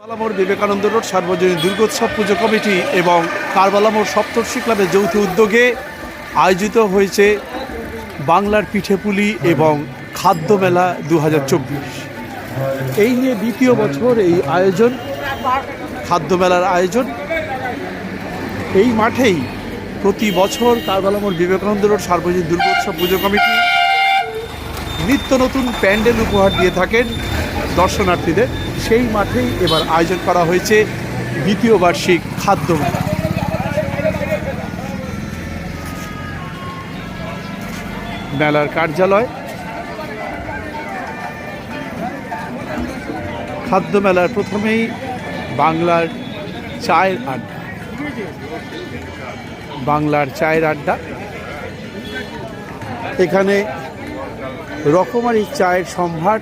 কারবালামোড় Vivekananda road সার্বজনীন দুর্গোৎসব পুজো committee এবং কারবালামোড় সপ্তর্ষি ক্লাবের যৌথ উদ্যোগে আয়োজিত হয়েছে বাংলার পিঠেপুলি এবং খাদ্য মেলা দু হাজার চব্বিশ। এই নিয়ে দ্বিতীয় বছর এই আয়োজন, খাদ্য মেলার আয়োজন। এই মাঠেই প্রতি বছর কারবালামোড় বিবেকানন্দ রোড সার্বজনীন দুর্গোৎসব পুজো কমিটি নিত্য নতুন প্যান্ডেল উপহার দিয়ে থাকেন দর্শনার্থীদের। সেই মাঠেই এবার আয়োজন করা হয়েছে দ্বিতীয় বার্ষিক খাদ্য মেলা। মেলার কার্যালয়। খাদ্য মেলার প্রথমেই বাংলার চায়ের আড্ডা। বাংলার চায়ের আড্ডা। এখানে রকমারি চায়ের সম্ভার।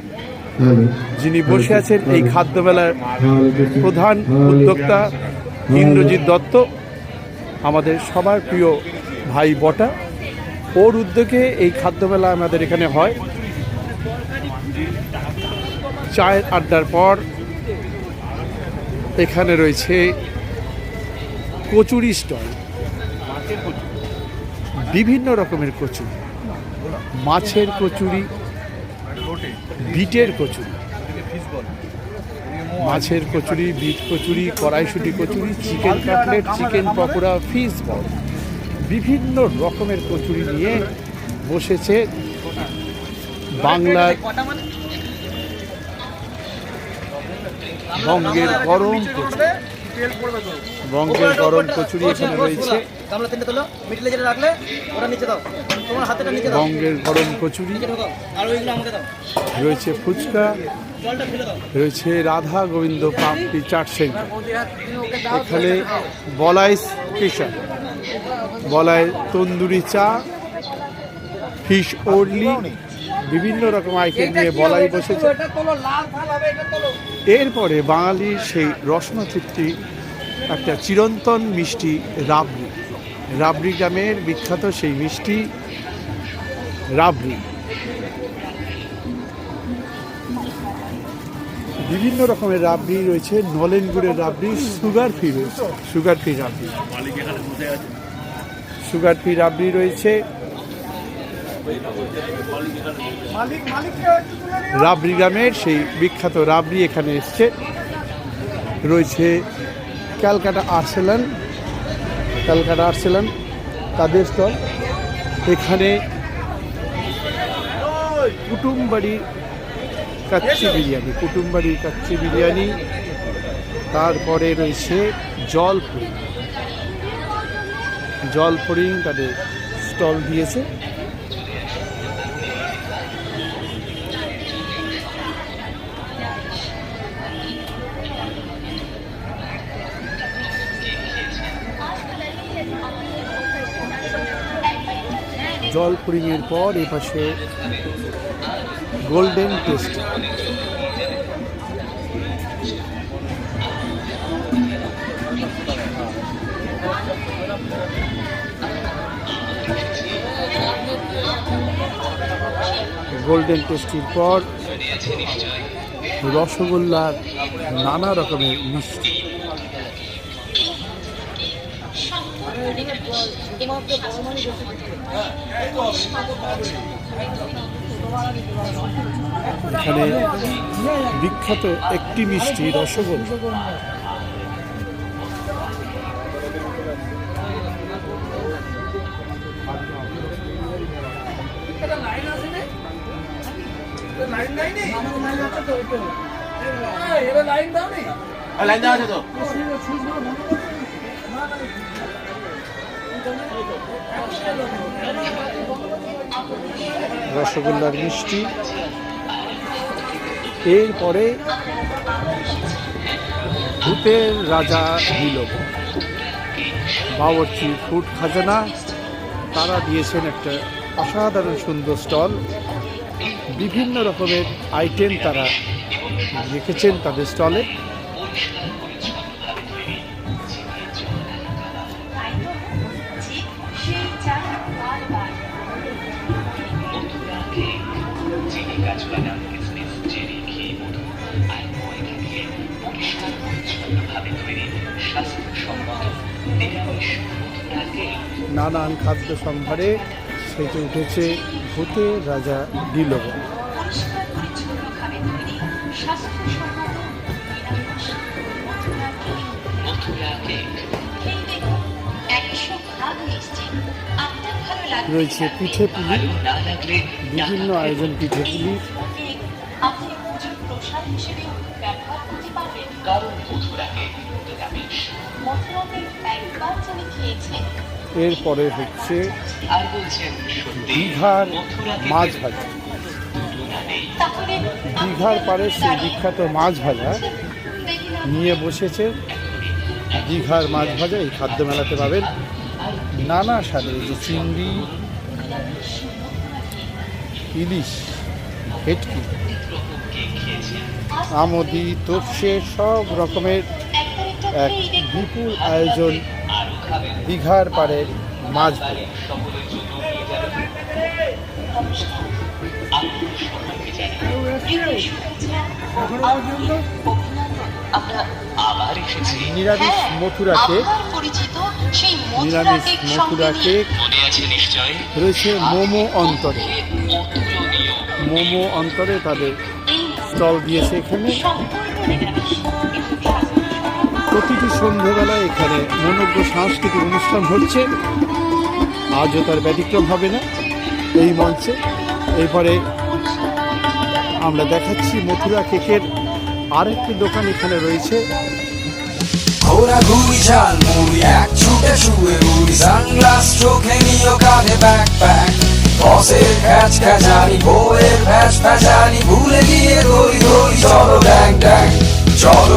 যিনি বসে আছেন এই খাদ্য মেলার প্রধান উদ্যোক্তা ইন্দ্রজিৎ দত্ত আমাদের সবার প্রিয় ভাই বটা। ওর উদ্যোগে এই খাদ্য মেলা আমাদের এখানে হয়। চায়ের আড্ডার পর এখানে রয়েছে কচুরি স্টল। বিভিন্ন রকমের কচুরি। মাছের কচুরি, বিটের কচুরি। মাছের কচুরি, বিট কচুরি, কড়াইশুটি kachori, chicken cutlet, chicken pakora, fish ball. বিভিন্ন রকমের কচুরি নিয়ে বসেছে বাংলার বঙ্গের গরম কচুরি। বঙ্গের গরম কচুরি এখানে রয়েছে। গামলা তিনটে তোলো মিডলে যেটা রাখলে ওটা নিচে দাও। তোমার হাতেটা নিচে দাও। বঙ্গের গরম কচুরি। আর ওইগুলো আমাকে দাও। রয়েছে ফুচকা। রয়েছে রাধা গোবিন্দ পাপড়ি চাট সেন্টার এখানে বলাই স্পেশাল। বলাই তন্দুরি চা ফিশ ওডলি বিভিন্ন রকম আইটেম নিয়ে বলাই বসেছে। এরপরে বাঙালির সেই রসনতৃপ্তি একটা চিরন্তন মিষ্টি রাবড়ি। রাবড়ি গ্রামের বিখ্যাত সেই মিষ্টি রাবড়ি। বিভিন্ন রকমের রাবড়ি রয়েছে নলেন গুড়ের রাবড়ি সুগার ফ্রি রয়েছে sugar free rabri. Sugar free rabri রয়েছে। রাবড়ি গ্রামের সেই বিখ্যাত রাবড়ি এখানে এসছে। রয়েছে ক্যালকাটা আর্সেলান। ক্যালকাটা আর্সেলান তাদের স্টল। এখানে কুটুমবাড়ির কাচ্চি বিরিয়ানি কুটুমবাড়ির কাচ্চি বিরিয়ানি। তারপরে রয়েছে জলপুরি। জলপুরি তাদের স্টল দিয়েছে। জল পুরিংয়ের পর এ পাশে গোল্ডেন টেস্ট গোল্ডেন টেস্টির পর রসগোল্লার নানা রকমের মিষ্টি। এখানে বিখ্যাত একটি মিষ্টি রসগোল্লা। লাইন দেওয়া আছে তো। রসগোল্লার মিষ্টি। এরপরে ভূতের রাজা বিলোপ বাবরচি ফুড খাজানা, তারা দিয়েছেন একটা অসাধারণ সুন্দর স্টল। বিভিন্ন রকমের আইটেম তারা রেখেছেন তাদের স্টলে। নানান খাদ্য সম্ভারে সেজে উঠেছে ভূতের রাজা লাগবে রয়েছে পিঠে পুলি, বিভিন্ন আয়োজন পিঠে পুলি। কারণ মথুরা কেক নিরামিষ মথুরা কেক একবার যিনি খেয়েছেন এরপরে হচ্ছে দীঘার মাছ ভাজা দীঘার পারে সেই বিখ্যাত মাছ ভাজা নিয়ে বসেছে। দীঘার মাছ ভাজা এই খাদ্য মেলাতে পাবেন। নানা স্বাদের এই যে চিংড়ি ইলিশ ভেটকি আমদি তোপসে সব রকমের এক বিপুল আয়োজন দীঘার পাড়ের মাছ নিরামিষ হ্যাঁ, নিরামিষ মনে রয়েছে মোমো অন্তরে। মোমো অন্তরে তাদের স্টল দিয়েছে এখানে। প্রতিটি সন্ধ্যেবেলায় এখানে মনোজ্ঞ সাংস্কৃতিক অনুষ্ঠান হচ্ছে। আজও তার ব্যতিক্রম হবে না এই মঞ্চে। এরপরে আমরা দেখাচ্ছি মথুরা কেকের আরেকটি দোকান এখানে রয়েছে। ভুলে গিয়ে দড়ি দড়ি, চলো ড্যাং ড্যাং চলো